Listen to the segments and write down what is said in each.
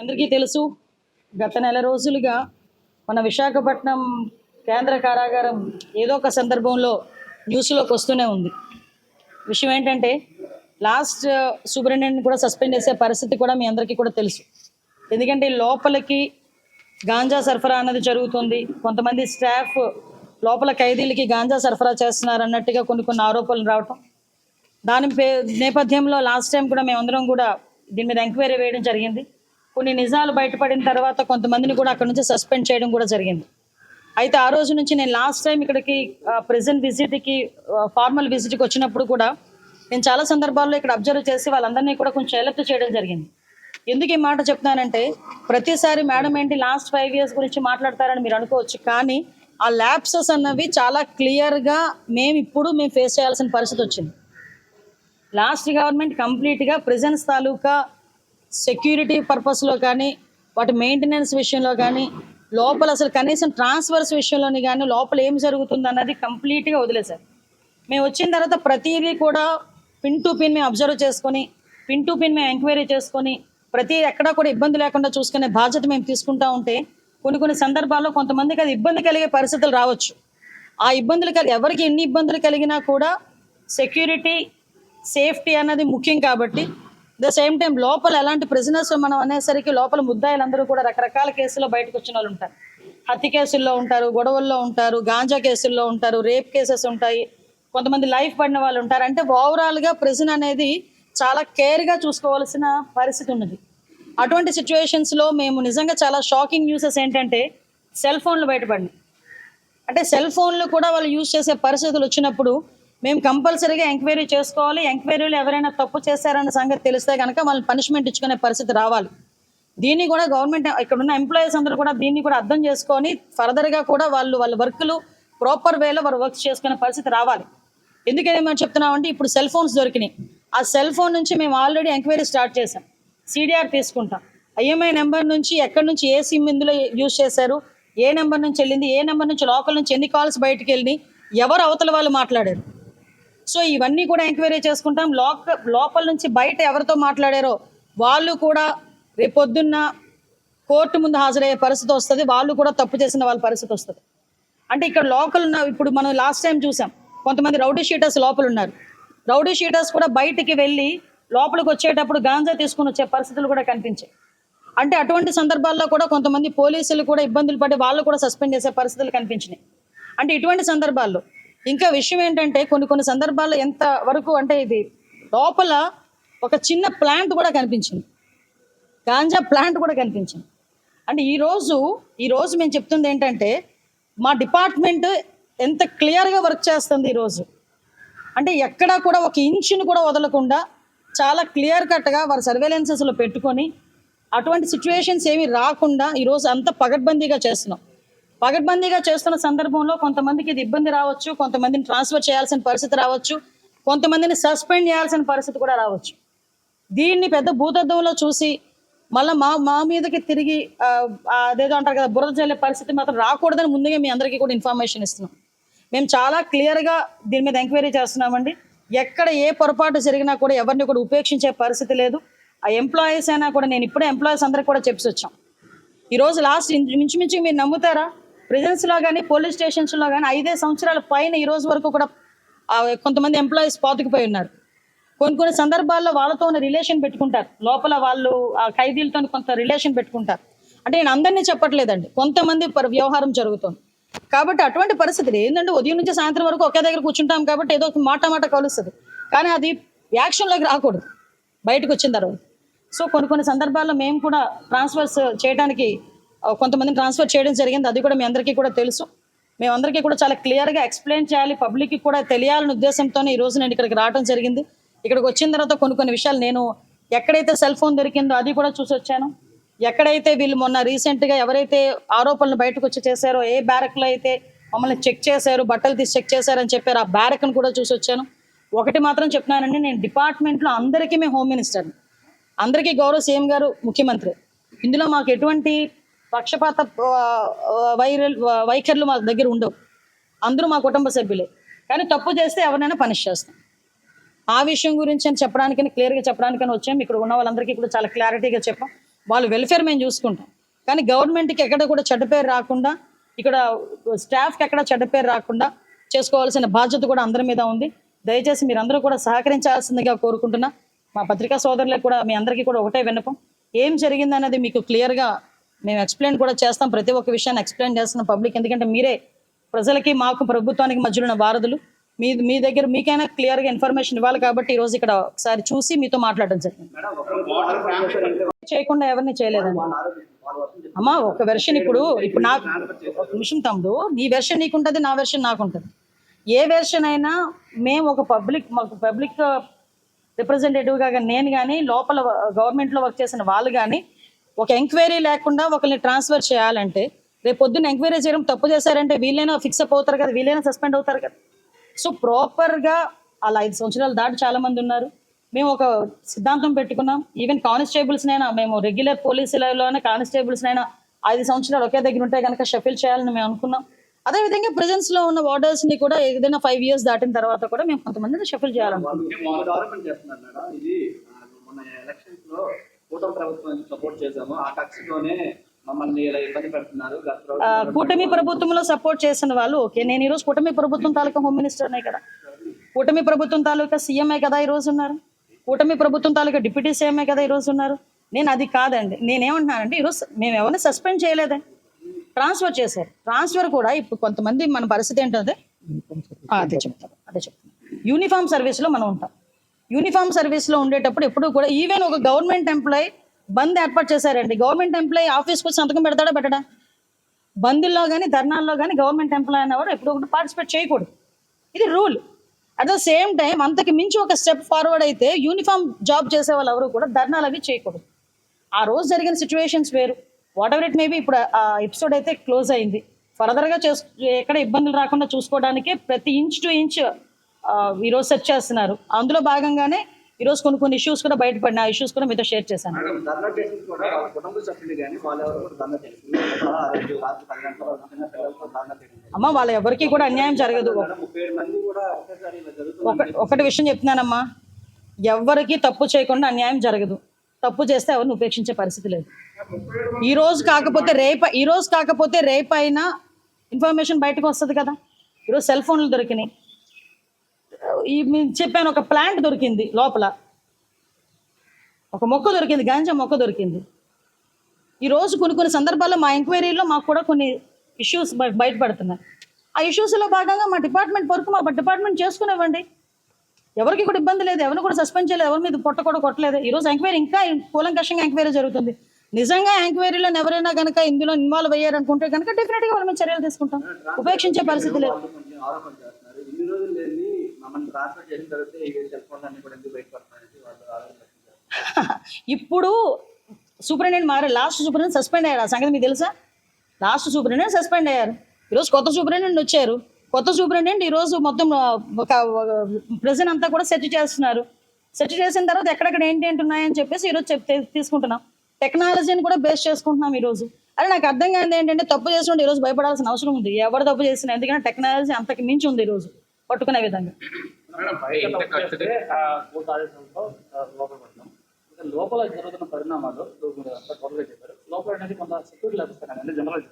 అందరికీ తెలుసు గత నెల రోజులుగా మన విశాఖపట్నం కేంద్ర కారాగారం ఏదో ఒక సందర్భంలో న్యూస్లోకి వస్తూనే ఉంది. విషయం ఏంటంటే లాస్ట్ సూపరింటెండెంట్ కూడా సస్పెండ్ చేసే పరిస్థితి కూడా మీ అందరికీ కూడా తెలుసు. ఎందుకంటే లోపలికి గాంజా సరఫరా అన్నది జరుగుతుంది. కొంతమంది స్టాఫ్ లోపల ఖైదీలకి గాంజా సరఫరా చేస్తున్నారు అన్నట్టుగా కొన్ని కొన్ని ఆరోపణలు రావటం. దాని పే నేపథ్యంలో లాస్ట్ టైం కూడా మేమందరం కూడా దీని మీద ఎంక్వైరీ వేయడం జరిగింది. కొన్ని నిజాలు బయటపడిన తర్వాత కొంతమందిని కూడా అక్కడ నుంచి సస్పెండ్ చేయడం కూడా జరిగింది. అయితే ఆ రోజు నుంచి నేను లాస్ట్ టైం ఇక్కడికి ప్రెజెంట్ విజిట్కి ఫార్మల్ విజిట్కి వచ్చినప్పుడు కూడా నేను చాలా సందర్భాల్లో ఇక్కడ అబ్జర్వ్ చేసి వాళ్ళందరినీ కూడా కొంచెం ఎలర్ట్ చేయడం జరిగింది. ఎందుకు ఈ మాట చెప్తున్నానంటే ప్రతిసారి మేడం ఏంటి లాస్ట్ ఫైవ్ ఇయర్స్ గురించి మాట్లాడతారని మీరు అనుకోవచ్చు కానీ ఆ ల్యాబ్సెస్ అన్నవి చాలా క్లియర్గా మేము ఇప్పుడు మేము ఫేస్ చేయాల్సిన పరిస్థితి వచ్చింది. లాస్ట్ గవర్నమెంట్ కంప్లీట్గా ప్రెజెన్స్ తాలూకా సెక్యూరిటీ పర్పస్లో కానీ వాటి మెయింటెనెన్స్ విషయంలో కానీ లోపల అసలు కనీసం ట్రాన్స్ఫర్స్ విషయంలోని కానీ లోపల ఏం జరుగుతుంది అన్నది కంప్లీట్గా వదిలేశారు. మేము వచ్చిన తర్వాత ప్రతిదీ కూడా పిన్ టు పిన్ మేము అబ్జర్వ్ చేసుకొని పిన్ టు పిన్ మేము ఎంక్వైరీ చేసుకొని ప్రతి ఎక్కడా కూడా ఇబ్బంది లేకుండా చూసుకునే బాధ్యత మేము తీసుకుంటా ఉంటే కొన్ని కొన్ని సందర్భాల్లో కొంతమందికి అది ఇబ్బంది కలిగే పరిస్థితులు రావచ్చు. ఆ ఇబ్బందులు కలిగి ఎవరికి ఎన్ని ఇబ్బందులు కలిగినా కూడా సెక్యూరిటీ సేఫ్టీ అన్నది ముఖ్యం కాబట్టి ద సేమ్ టైం లోపల ఎలాంటి ప్రిజనర్స్ మనం అనేసరికి లోపల ముద్దాయిలందరూ కూడా రకరకాల కేసుల్లో బయటకు వచ్చిన వాళ్ళు ఉంటారు. హత్య కేసుల్లో ఉంటారు గొడవల్లో ఉంటారు గాంజా కేసుల్లో ఉంటారు రేప్ కేసెస్ ఉంటాయి. కొంతమంది లైఫ్ పడిన వాళ్ళు ఉంటారు. అంటే ఓవరాల్గా ప్రిజన్ అనేది చాలా కేర్గా చూసుకోవాల్సిన పరిస్థితి ఉన్నది. అటువంటి సిచ్యువేషన్స్లో మేము నిజంగా చాలా షాకింగ్ న్యూసెస్ ఏంటంటే సెల్ ఫోన్లు బయటపడినాయి. అంటే సెల్ ఫోన్లు కూడా వాళ్ళు యూజ్ చేసే పరిస్థితులు వచ్చినప్పుడు మేము కంపల్సరీగా ఎంక్వైరీ చేసుకోవాలి. ఎంక్వైరీలు ఎవరైనా తప్పు చేశారన్న సంగతి తెలిస్తే కనుక వాళ్ళని పనిష్మెంట్ ఇచ్చుకునే పరిస్థితి రావాలి. దీన్ని కూడా గవర్నమెంట్ ఇక్కడ ఉన్న ఎంప్లాయీస్ అందరూ కూడా దీన్ని కూడా అర్థం చేసుకొని ఫర్దర్గా కూడా వాళ్ళు వాళ్ళ వర్క్లు ప్రాపర్ వేలో వారు వర్క్ చేసుకునే పరిస్థితి రావాలి. ఎందుకని మేము చెప్తున్నామంటే ఇప్పుడు సెల్ ఫోన్స్ దొరికినాయి. ఆ సెల్ ఫోన్ నుంచి మేము ఆల్రెడీ ఎంక్వైరీ స్టార్ట్ చేసాం సిడిఆర్ తీసుకుంటాం. ఐఎంఐ నెంబర్ నుంచి ఎక్కడి నుంచి ఏ సిమ్ ఇందులో యూజ్ చేశారు? ఏ నెంబర్ నుంచి వెళ్ళింది? ఏ నెంబర్ నుంచి లోకల్ నుంచి ఎన్ని కాల్స్ బయటికి వెళ్ళి ఎవరు అవతల వాళ్ళు మాట్లాడారు? సో ఇవన్నీ కూడా ఎంక్వైరీ చేసుకుంటాం. లోక లోపల నుంచి బయట ఎవరితో మాట్లాడారో వాళ్ళు కూడా రేపొద్దున్న కోర్టు ముందు హాజరయ్యే పరిస్థితి వస్తుంది. వాళ్ళు కూడా తప్పు చేసిన వాళ్ళ పరిస్థితి వస్తుంది. అంటే ఇక్కడ లోకల్ ఉన్న ఇప్పుడు మనం లాస్ట్ టైం చూసాం. కొంతమంది రౌడీ షీటర్స్ లోపల ఉన్నారు. రౌడీ షీటర్స్ కూడా బయటికి వెళ్ళి లోపలికి వచ్చేటప్పుడు గాంజా తీసుకుని వచ్చే పరిస్థితులు కూడా కనిపించాయి. అంటే అటువంటి సందర్భాల్లో కూడా కొంతమంది పోలీసులు కూడా ఇబ్బందులు పడి వాళ్ళు కూడా సస్పెండ్ చేసే పరిస్థితులు కనిపించినాయి. అంటే ఇటువంటి సందర్భాల్లో ఇంకా విషయం ఏంటంటే కొన్ని కొన్ని సందర్భాల్లో ఎంత వరకు అంటే ఇది లోపల ఒక చిన్న ప్లాంట్ కూడా కనిపించింది. గాంజా ప్లాంట్ కూడా కనిపించింది. అంటే ఈరోజు ఈరోజు మేము చెప్తుంది ఏంటంటే మా డిపార్ట్మెంట్ ఎంత క్లియర్గా వర్క్ చేస్తుంది ఈరోజు అంటే ఎక్కడా కూడా ఒక ఇంచుని కూడా వదలకుండా చాలా క్లియర్ కట్గా వారి సర్వేలెన్సెస్లో పెట్టుకొని అటువంటి సిచ్యువేషన్స్ ఏమీ రాకుండా ఈరోజు అంత పగడ్బందీగా చేస్తున్నాం. పగడ్బందీగా చేస్తున్న సందర్భంలో కొంతమందికి ఇది ఇబ్బంది రావచ్చు కొంతమందిని ట్రాన్స్ఫర్ చేయాల్సిన పరిస్థితి రావచ్చు కొంతమందిని సస్పెండ్ చేయాల్సిన పరిస్థితి కూడా రావచ్చు. దీన్ని పెద్ద భూతద్దంలో చూసి మళ్ళీ మా మా మీదకి తిరిగి అదేదో అంటారు కదా బురద చల్లే పరిస్థితి మాత్రం రాకూడదని ముందుగా మీ అందరికీ కూడా ఇన్ఫర్మేషన్ ఇస్తున్నాం. మేము చాలా క్లియర్గా దీని మీద ఎంక్వైరీ చేస్తున్నామండి. ఎక్కడ ఏ పొరపాటు జరిగినా కూడా ఎవరిని కూడా ఉపేక్షించే పరిస్థితి లేదు. ఆ ఎంప్లాయీస్ అయినా కూడా నేను ఇప్పుడే ఎంప్లాయీస్ అందరికి కూడా చెప్పి వచ్చాం. ఈరోజు లాస్ట్ ఇంచుమించు మీరు నమ్ముతారా? ప్రిజెన్స్లో కానీ పోలీస్ స్టేషన్స్లో కానీ ఐదే సంవత్సరాల పైన ఈ రోజు వరకు కూడా కొంతమంది ఎంప్లాయీస్ పాతుకుపోయి ఉన్నారు. కొన్ని కొన్ని సందర్భాల్లో వాళ్ళతో రిలేషన్ పెట్టుకుంటారు. లోపల వాళ్ళు ఆ ఖైదీలతో కొంత రిలేషన్ పెట్టుకుంటారు. అంటే నేను అందరినీ చెప్పట్లేదండి. కొంతమంది వ్యవహారం జరుగుతుంది. కాబట్టి అటువంటి పరిస్థితులు ఏంటంటే ఉదయం నుంచి సాయంత్రం వరకు ఒకే దగ్గర కూర్చుంటాం కాబట్టి ఏదో ఒక మాట మాట కలుస్తుంది. కానీ అది యాక్షన్లోకి రాకూడదు. బయటకు వచ్చిన తర్వాత. సో కొన్ని కొన్ని సందర్భాల్లో మేము కూడా ట్రాన్స్ఫర్స్ చేయడానికి కొంతమందిని ట్రాన్స్ఫర్ చేయడం జరిగింది. అది కూడా మీ అందరికీ కూడా తెలుసు. మేమందరికీ కూడా చాలా క్లియర్గా ఎక్స్ప్లెయిన్ చేయాలి. పబ్లిక్కి కూడా తెలియాలనే ఉద్దేశంతోనే ఈ రోజు నేను ఇక్కడికి రావడం జరిగింది. ఇక్కడికి వచ్చిన తర్వాత కొన్ని కొన్ని విషయాలు నేను ఎక్కడైతే సెల్ ఫోన్ దొరికిందో అది కూడా చూసి వచ్చాను. ఎక్కడైతే వీళ్ళు మొన్న రీసెంట్గా ఎవరైతే ఆరోపణలు బయటకు వచ్చి చేశారో ఏ బ్యారక్లో అయితే మమ్మల్ని చెక్ చేశారు బట్టలు తీసి చెక్ చేశారని చెప్పారు ఆ బ్యారక్ను కూడా చూసి వచ్చాను. ఒకటి మాత్రం చెప్తున్నానండి నేను డిపార్ట్మెంట్లో అందరికీ మేము హోమ్ మినిస్టర్ని అందరికీ గౌరవ సీఎం గారు ముఖ్యమంత్రి. ఇందులో మాకు ఎటువంటి పక్షపాత వైరల్ వైఖరులు మా దగ్గర ఉండవు. అందరూ మా కుటుంబ సభ్యులే. కానీ తప్పు చేస్తే ఎవరినైనా పనిష్ చేస్తాం. ఆ విషయం గురించి అని చెప్పడానికని క్లియర్గా చెప్పడానికని వచ్చాం. ఇక్కడ ఉన్న వాళ్ళందరికీ కూడా చాలా క్లారిటీగా చెప్పాం. వాళ్ళ వెల్ఫేర్ మేము చూసుకుంటాం. కానీ గవర్నమెంట్కి ఎక్కడ కూడా చెడ్డ పేరు రాకుండా ఇక్కడ స్టాఫ్కి ఎక్కడ చెడ్డ పేరు రాకుండా చేసుకోవాల్సిన బాధ్యత కూడా అందరి మీద ఉంది. దయచేసి మీరందరూ కూడా సహకరించాల్సిందిగా కోరుకుంటున్నా. మా పత్రికా సోదరులకు కూడా మీ అందరికీ కూడా ఒకటే విన్నపం. ఏం జరిగిందనేది మీకు క్లియర్గా మేము ఎక్స్ప్లెయిన్ కూడా చేస్తాం. ప్రతి ఒక్క విషయాన్ని ఎక్స్ప్లెయిన్ చేస్తున్నాం పబ్లిక్ ఎందుకంటే మీరే ప్రజలకి మాకు ప్రభుత్వానికి మధ్యలో ఉన్న వారధులు. మీ మీ దగ్గర మీకైనా క్లియర్గా ఇన్ఫర్మేషన్ ఇవ్వాలి కాబట్టి ఈరోజు ఇక్కడ ఒకసారి చూసి మీతో మాట్లాడడం జరిగింది. చేయకుండా ఎవరిని చేయలేదండి. అమ్మా ఒక వెర్షన్ ఇప్పుడు ఇప్పుడు నాకు నిమిషం తమ్ముడు నీ వెర్షన్ నీకుంటుంది నా వెర్షన్ నాకుంటుంది. ఏ వెర్షన్ అయినా మేము ఒక పబ్లిక్ మాకు పబ్లిక్ రిప్రజెంటేటివ్గా నేను కానీ లోపల గవర్నమెంట్లో వర్క్ చేసిన వాళ్ళు కానీ ఒక ఎంక్వైరీ లేకుండా ఒకరిని ట్రాన్స్ఫర్ చేయాలంటే రేపు పొద్దున్న ఎంక్వైరీ చేయడం తప్పు చేశారంటే వీళ్ళైనా ఫిక్స్ అప్ అవుతారు కదా వీళ్ళైనా సస్పెండ్ అవుతారు కదా. సో ప్రాపర్గా అలా ఐదు సంవత్సరాలు దాటి చాలా మంది ఉన్నారు. మేము ఒక సిద్ధాంతం పెట్టుకున్నాం. ఈవెన్ కానిస్టేబుల్స్నైనా మేము రెగ్యులర్ పోలీసులలోనే కానిస్టేబుల్స్నైనా ఐదు సంవత్సరాలు ఒకే దగ్గర ఉంటే కనుక షఫిల్ చేయాలని మేము అనుకున్నాం. అదేవిధంగా presence లో ఉన్న వార్డర్స్ని కూడా ఏదైనా ఫైవ్ ఇయర్స్ దాటిన తర్వాత కూడా మేము కొంతమందిని షఫిల్ చేయాలనుకుంటున్నాం కూటమి ప్రభుత్వం సపోర్ట్ చేశాము. ఆ కక్షతోనే మమ్మల్ని ఇలా ఇబ్బంది పెడుతున్నారు. గత ఆ, ప్రభుత్వం కూటమి ప్రభుత్వంలో సపోర్ట్ చేసిన వాళ్ళు ఓకే. నేను ఈరోజు కూటమి ప్రభుత్వం తాలూకా హోమ్ మినిస్టర్నే కదా. కూటమి ప్రభుత్వం తాలూకా సీఎంఏ కదా ఈరోజు ఉన్నారు? కూటమి ప్రభుత్వం తాలూకా డిప్యూటీ సీఎంఏ కదా ఈరోజు ఉన్నారు? నేను అది కాదండి. నేనేమంటున్నానంటే ఈరోజు మేము ఎవరిని సస్పెండ్ చేయలేదే. ట్రాన్స్ఫర్ చేశారు. ట్రాన్స్ఫర్ కూడా ఇప్పుడు కొంతమంది మన పరిస్థితి ఏంటంటే అదే చెప్తాను. అదే చెప్తాను. యూనిఫామ్ సర్వీస్లో మనం ఉంటాం. యూనిఫామ్ సర్వీస్లో ఉండేటప్పుడు ఎప్పుడు కూడా ఈవెన్ ఒక గవర్నమెంట్ ఎంప్లాయ్ బంద్ ఏర్పాటు చేశారండి. గవర్నమెంట్ ఎంప్లాయ్ ఆఫీస్కి వచ్చి సంతకం పెడతాడా పెట్టడా? బంద్లో కానీ ధర్నాల్లో కానీ గవర్నమెంట్ ఎంప్లాయ్ అనేవాడు ఎప్పుడు ఒకటి పార్టిసిపేట్ చేయకూడదు. ఇది rule. At the same time అంతకు మించి ఒక స్టెప్ ఫార్వర్డ్ అయితే యూనిఫామ్ జాబ్ చేసే వాళ్ళు ఎవరు కూడా ధర్నాలు అవి చేయకూడదు. ఆ రోజు జరిగిన సిచ్యువేషన్స్ వేరు. వాట్ ఎవర్ ఇట్ మేబీ ఇప్పుడు ఆ ఎపిసోడ్ అయితే క్లోజ్ అయింది. ఫర్దర్గా చేసు ఎక్కడ ఇబ్బందులు రాకుండా చూసుకోవడానికి ప్రతి ఇంచ్ టు ఇంచ్ ఈరోజు సెర్చ్ చేస్తున్నారు. అందులో భాగంగానే ఈరోజు కొన్ని కొన్ని ఇష్యూస్ కూడా బయటపడిన ఆ ఇష్యూస్ కూడా మీతో షేర్ చేశాను. అమ్మ వాళ్ళ ఎవరికి కూడా అన్యాయం జరగదు. ఒకటి విషయం చెప్తున్నానమ్మా. ఎవ్వరికి తప్పు చేయకుండా అన్యాయం జరగదు. తప్పు చేస్తే ఎవరిని ఉపేక్షించే పరిస్థితి లేదు. ఈ రోజు కాకపోతే రేపు ఈ రోజు కాకపోతే రేపు అయినా ఇన్ఫర్మేషన్ బయటకు వస్తుంది కదా. ఈరోజు సెల్ ఫోన్లు దొరికినాయి. ఈ చెప్పాను ఒక ప్లాంట్ దొరికింది లోపల. ఒక మొక్క దొరికింది గాంజా మొక్క దొరికింది. ఈరోజు కొన్ని కొన్ని సందర్భాల్లో మా ఎంక్వైరీలో మాకు కూడా కొన్ని ఇష్యూస్ బయటపడుతున్నాయి. ఆ ఇష్యూస్లో భాగంగా మా డిపార్ట్మెంట్ వరకు మా డిపార్ట్మెంట్ చేసుకునేవ్వండి. ఎవరికి కూడా ఇబ్బంది లేదు ఎవరిని కూడా సస్పెండ్ చేయలేదు ఎవరి మీద పొట్ట కూడా కొట్టలేదు. ఈరోజు ఎంక్వైరీ ఇంకా కూలంకషంగా ఎంక్వైరీ జరుగుతుంది. నిజంగా ఎంక్వైరీలో ఎవరైనా కనుక ఇందులో ఇన్వాల్వ్ అయ్యారనుకుంటే కనుక డెఫినెట్గా వాళ్ళ మీద చర్యలు తీసుకుంటాం. ఉపేక్షించే పరిస్థితి లేదు వాళ్ళు కొంచెం ఆరోపణ చేస్తున్నారు ఇన్ని రోజులు లేని ట్రాన్స్ఫర్ చేసిన తర్వాత ఈ సెల్ ఫోన్ అన్ని కూడా ఎందుకు బయటపడుతున్నాయి వాళ్ళు ఇప్పుడు సూపరింటెండెంట్ మారే లాస్ట్ సూపరింటెండెంట్ సస్పెండ్ అయ్యారు. ఆ సంగతి మీకు తెలుసా? లాస్ట్ సూపరింటెండెంట్ సస్పెండ్ అయ్యారు. ఈరోజు కొత్త సూపరింటెండెంట్ వచ్చారు. కొత్త సూపరింటెండెంట్ ఈరోజు మొత్తం ఒక ప్రెజెంట్ అంతా కూడా సెర్చ్ చేస్తున్నారు. సెర్చ్ చేసిన తర్వాత ఎక్కడెక్కడ ఏంటి ఉన్నాయని చెప్పేసి ఈరోజు చెప్తే తీసుకుంటున్నాం. టెక్నాలజీని కూడా బేస్ చేసుకుంటున్నాం ఈరోజు అరే నాకు అర్థం కాదు ఏంటంటే తప్పు చేసినట్టు ఈరోజు భయపడాల్సిన అవసరం ఉంది. ఎవరు తప్పు చేసినా ఎందుకంటే టెక్నాలజీ అంతకు మించి ఉంది ఈరోజు పట్టుకునే విధంగా. లోపల జరుగుతున్న పరిణామాలు త్వరగా చెప్పారు. లోపల అనేది కొంత సెక్యూరిటీ లభిస్తాను అంటే జనరల్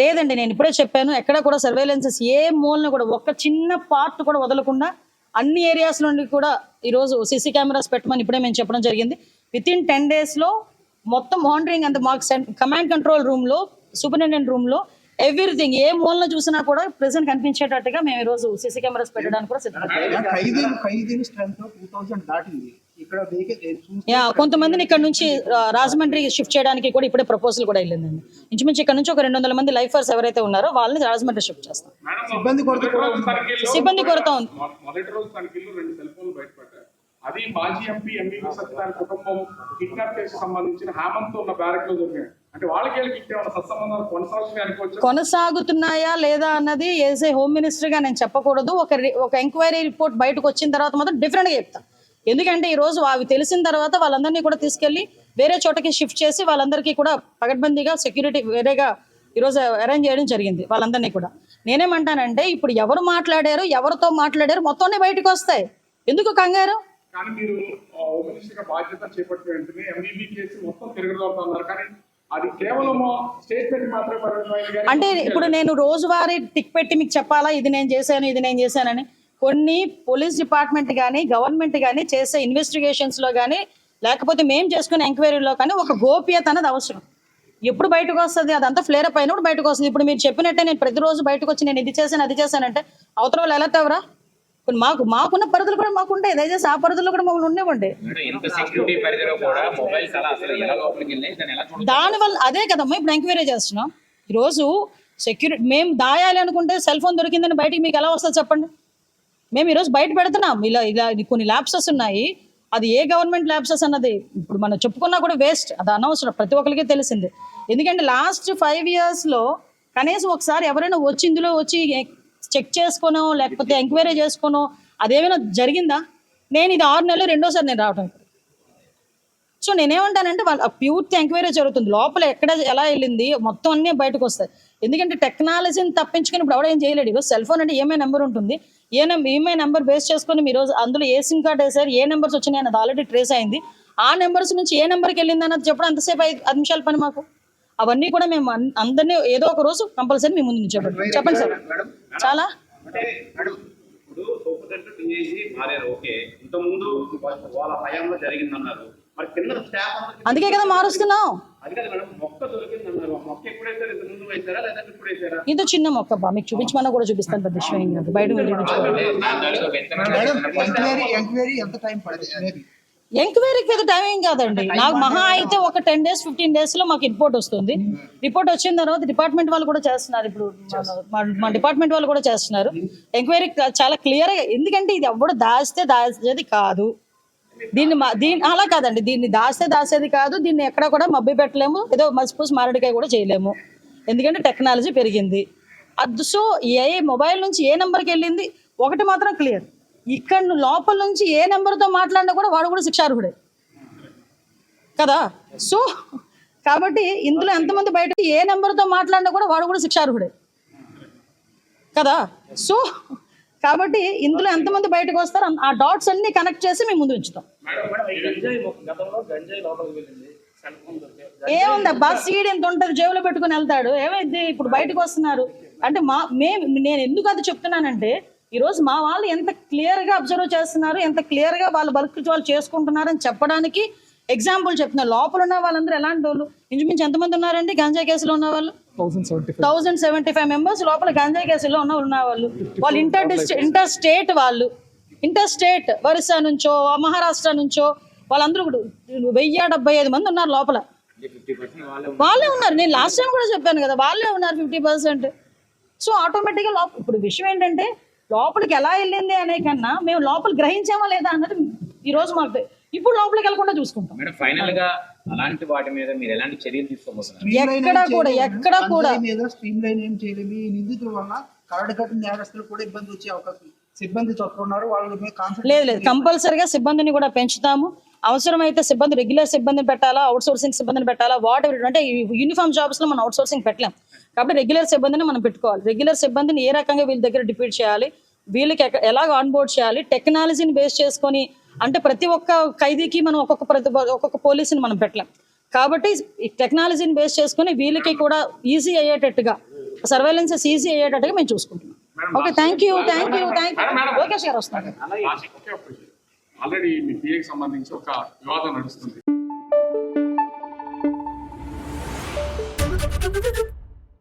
లేదండి నేను ఇప్పుడే చెప్పాను. ఎక్కడ కూడా సర్వేలెన్సెస్ ఏ మూలన కూడా ఒక్క చిన్న పార్ట్ కూడా వదలకుండా అన్ని ఏరియాస్ నుండి కూడా ఈరోజు సీసీ కెమెరాస్ పెట్టమని ఇప్పుడే మేము చెప్పడం జరిగింది. విత్ ఇన్ టెన్ డేస్లో మొత్తం మానిటరింగ్ అంత మాకు కమాండ్ కంట్రోల్ రూమ్లో సూపరింటెండెంట్ రూమ్లో ఎవ్రీథింగ్ ఏ మూలన చూసినా కూడా ప్రెసెంట్ కనిపించేటట్టుగా మేము ఈరోజు సీసీ కెమెరాస్ పెట్టడానికి కూడా యా కొంతమందిని ఇక్కడ నుంచి రాజమండ్రి షిఫ్ట్ చేయడానికి కూడా ఇప్పుడే ప్రపోజల్ కూడా వెళ్ళిందండి. ఇంచుమించు ఇక్కడ నుంచి ఒక రెండు వందల మంది లైఫర్స్ ఎవరైతే ఉన్నారో వాళ్ళని రాజమండ్రి షిఫ్ట్ చేస్తాం. సిబ్బంది కొరత కూడా మొదటి రోజు తనిఖీల్లో- సిబ్బంది కొరత ఉంది. మొ- మొదటి రోజు తనిఖీల్లో రెండు సెల్ ఫోన్లు బయటపడ్డాయి. అది మాజీ ఎంపీ ఎంబీబీ సత్యనారాయణ కుటుంబం కిడ్నాప్ కేసు సంబంధించిన హేమంత్ ఉన్న బ్యారెక్లో జరిగాయి కొనసాగుతున్నాయి లేదా అన్నది ఏజ్ ఏ హోమ్ మినిస్టర్గా నేను చెప్పకూడదు. ఒక ఒక ఎంక్వైరీ రిపోర్ట్ బయటకు వచ్చిన తర్వాత మాత్రం డిఫరెంట్గా చెప్తాను ఎందుకంటే ఈ రోజు అవి తెలిసిన తర్వాత వాళ్ళందరినీ కూడా తీసుకెళ్ళి వేరే చోటకి షిఫ్ట్ చేసి వాళ్ళందరికీ కూడా పగడ్బందీగా సెక్యూరిటీ వేరేగా ఈరోజు అరేంజ్ చేయడం జరిగింది వాళ్ళందరినీ కూడా. నేనేమంటానంటే ఇప్పుడు ఎవరు మాట్లాడారు ఎవరితో మాట్లాడారు మొత్తం బయటకు వస్తాయి. ఎందుకు కంగారు? కానీ మీరు బాధ్యత చేపట్టిన వెంటనే ఎంబీబీ కేసు మొత్తం తిరగదవుతున్నారు కానీ అది కేవలం స్టేట్మెంట్ మాత్రమే పరిమితమైంది అంటే ఇప్పుడు నేను రోజువారీ టిక్ పెట్టి మీకు చెప్పాలా? ఇది నేను చేశాను ఇది నేను చేశానని? కొన్ని పోలీస్ డిపార్ట్మెంట్ కానీ గవర్నమెంట్ కానీ చేసే ఇన్వెస్టిగేషన్స్లో కానీ లేకపోతే మేము చేసుకునే ఎంక్వైరీలో కానీ ఒక గోప్యత అనేది అవసరం. ఎప్పుడు బయటకు వస్తుంది? అదంతా ఫ్లేర్ అప్ అయినప్పుడు బయటకు వస్తుంది. ఇప్పుడు మీరు చెప్పినట్టే నేను ప్రతిరోజు బయటకు వచ్చి నేను ఇది చేశాను అది చేశానంటే అవతల వాళ్ళు ఎలా తవరా ఇప్పుడు మాకు మాకున్న పరిధులు కూడా మాకు ఉంటాయి దయచేసి ఆ పరిధుల్లో కూడా మమ్మల్ని ఉండేవండి పరిధిలో దానివల్ల అదే కదమ్మా ఇప్పుడు ఎంక్వైరీ చేస్తున్నాం. ఈరోజు సెక్యూరిటీ మేము దాయాలి అనుకుంటే సెల్ ఫోన్ దొరికిందని బయటికి మీకు ఎలా వస్తుంది చెప్పండి? మేము ఈరోజు బయట పెడుతున్నాం. ఇలా ఇలా కొన్ని ల్యాబ్సెస్ ఉన్నాయి. అది ఏ గవర్నమెంట్ ల్యాబ్సెస్ అన్నది ఇప్పుడు మనం చెప్పుకున్నా కూడా వేస్ట్ అది అనవసరం. ప్రతి ఒక్కరికి తెలిసింది. ఎందుకంటే లాస్ట్ ఫైవ్ ఇయర్స్లో కనీసం ఒకసారి ఎవరైనా వచ్చి ఇందులో వచ్చి చెక్ చేసుకోనో లేకపోతే ఎంక్వైరీ చేసుకోనో అదేమైనా జరిగిందా? నేను ఇది ఆరు నెలలు రెండోసారి నేను రావటం సో నేనేమంటానంటే వాళ్ళ పూర్తి ఎంక్వైరీ జరుగుతుంది. లోపల ఎక్కడ ఎలా వెళ్ళింది మొత్తం అన్నీ బయటకు వస్తాయి. ఎందుకంటే టెక్నాలజీని తప్పించుకుని ఇప్పుడు ఎవడేం చేయలేడు. ఈరోజు సెల్ ఫోన్ అంటే ఏమే నెంబర్ ఉంటుంది. ఏ నెంబర్ ఈమె నెంబర్ బేస్ చేసుకొని మీరు అందులో ఏ సిమ్ కార్డ్ వేసారు ఏ నెంబర్స్ వచ్చినాయి అన్నది ఆల్రెడీ ట్రేస్ అయింది. ఆ నెంబర్స్ నుంచి ఏ నెంబర్కి వెళ్ళింది అన్నది చెప్పడం అంతసేపు ఐదు నిమిషాల పని మాకు. అవన్నీ కూడా మేము అన్- అందరినీ ఏదో ఒక రోజు కంపల్సరీ మీ ముందు నుంచి చెప్పండి చెప్పండి సార్. చాలా? అందుకే కదా మారుస్తున్నాం. ఇంత చిన్న మొక్క బా మీకు చూపించమన్నా కూడా చూపిస్తాను పెద్ద విషయం బయట ఎంక్వైరీకి పెద్ద టైం ఏం కాదండి. నాకు మహా అయితే ఒక టెన్ డేస్ ఫిఫ్టీన్ డేస్లో మాకు రిపోర్ట్ వస్తుంది. రిపోర్ట్ వచ్చిన తర్వాత డిపార్ట్మెంట్ వాళ్ళు కూడా చేస్తున్నారు. ఇప్పుడు మా- డిపార్ట్మెంట్ వాళ్ళు కూడా చేస్తున్నారు. ఎంక్వైరీ చాలా క్లియర్గా ఎందుకంటే ఇది ఎవడు దాస్తే దాచేది కాదు. దీన్ని దీన్ని అలా కాదండి. దీన్ని దాస్తే దాసేది కాదు. దీన్ని ఎక్కడ కూడా మబ్బి పెట్టలేము. ఏదో మసిపూసి మారడికాయ కూడా చేయలేము. ఎందుకంటే టెక్నాలజీ పెరిగింది. అది సో ఏ మొబైల్ నుంచి ఏ నెంబర్కి వెళ్ళింది? ఒకటి మాత్రం క్లియర్. ఇక్కడ లోపల నుంచి ఏ నెంబర్తో మాట్లాడినా కూడా వాడు కూడా శిక్షార్హుడే. కదా? సో కాబట్టి ఇందులో ఎంతమంది బయట ఏ నెంబర్తో మాట్లాడినా కూడా వాడు కూడా శిక్షార్హుడే. కదా? సో కాబట్టి ఇందులో ఎంతమంది బయటకు వస్తారు ఆ డాట్స్ అన్ని కనెక్ట్ చేసి మేము ముందు ఉంచుతాం. ఏముంది బస్ సీడ్ ఎంత ఉంటుంది? జేబులో పెట్టుకుని వెళ్తాడు. ఏమైంది? ఇప్పుడు బయటకు వస్తున్నారు. అంటే మా మేము నేను ఎందుకు అది చెప్తున్నానంటే ఈరోజు మా వాళ్ళు ఎంత క్లియర్గా అబ్జర్వ్ చేస్తున్నారు ఎంత క్లియర్గా వాళ్ళ వర్క్ వాళ్ళు చేసుకుంటున్నారు అని చెప్పడానికి ఎగ్జాంపుల్ చెప్తున్నారు లోపల ఉన్న వాళ్ళందరూ ఎలాంటి వాళ్ళు? ఇంచుమించు ఎంతమంది ఉన్నారండి? గంజా కేసులో ఉన్న వాళ్ళు? థౌసండ్ సెవెంటీ ఫైవ్ మెంబర్స్ లోపల గంజాయి కేసులో ఉన్న ఉన్న వాళ్ళు వాళ్ళు ఇంటర్ డిస్ట్రిక్ట్ ఇంటర్ స్టేట్ వాళ్ళు. ఇంటర్ స్టేట్ ఒరిస్సా నుంచో మహారాష్ట్ర నుంచో వాళ్ళందరూ కూడా వెయ్యి డెబ్బై ఐదు మంది ఉన్నారు లోపల. వాళ్ళు ఉన్నారు. నేను లాస్ట్ టైం కూడా చెప్పాను కదా వాళ్ళే ఉన్నారు ఫిఫ్టీ పర్సెంట్ సో ఆటోమేటిక్గా లోప ఇప్పుడు విషయం ఏంటంటే లోపలికి ఎలా వెళ్ళింది అనే కన్నా మేము లోపల గ్రహించామా లేదా అన్నది ఈరోజు మాకు తె- ఇప్పుడు లోపలికి వెళ్ళకుండా చూసుకుంటాం. మేడం ఫైనల్గా అలాంటి వాటి మీద మీరు ఎలాంటి చర్యలు తీసుకోబోతున్నారు? ఎక్కడ కూడా, ఎక్కడ కూడా. మీద స్ట్రీమ్ లైన్ ఏం చేయలేము. ఈ నిందితుల వల్ల కరడు కట్టిన నేరస్తులు కూడా ఇబ్బంది వచ్చే అవకాశం సిబ్బంది వాళ్ళ కాన్సెప్ట్ లేదు లేదు. కంపల్సరిగా సిబ్బందిని కూడా పెంచుతాము. అవసరమైతే సిబ్బంది రెగ్యులర్ సిబ్బందిని పెట్టాలా అవుట్ సోర్సింగ్ సిబ్బందిని పెట్టాలా వాట్ ఎవర్ అంటే యూనిఫామ్ జాబ్స్లో మనం అవుట్ సోర్సింగ్ పెట్టలేం. కాబట్టి రెగ్యులర్ సిబ్బందిని మనం పెట్టుకోవాలి. రెగ్యులర్ సిబ్బందిని ఏ రకంగా వీళ్ళ దగ్గర డిపీట్ చేయాలి వీళ్ళకి ఎలాగ ఆన్బోర్డ్ చేయాలి టెక్నాలజీని బేస్ చేసుకొని అంటే ప్రతి ఒక్క ఖైదీకి మనం ఒక్కొక్క ప్రతి ఒక్కొక్క పోలీసుని మనం పెట్టలేం. కాబట్టి ఈ టెక్నాలజీని బేస్ చేసుకొని వీళ్ళకి కూడా ఈజీ అయ్యేటట్టుగా సర్వైలెన్సెస్ ఈజీ అయ్యేటట్టుగా మేము చూసుకుంటున్నాం. Okay thank you thank you thank you Lokesh garu వస్తారు. ఆల్రెడీ మీ పిఏకి సంబంధించి ఒక వివాదం నడుస్తుంది.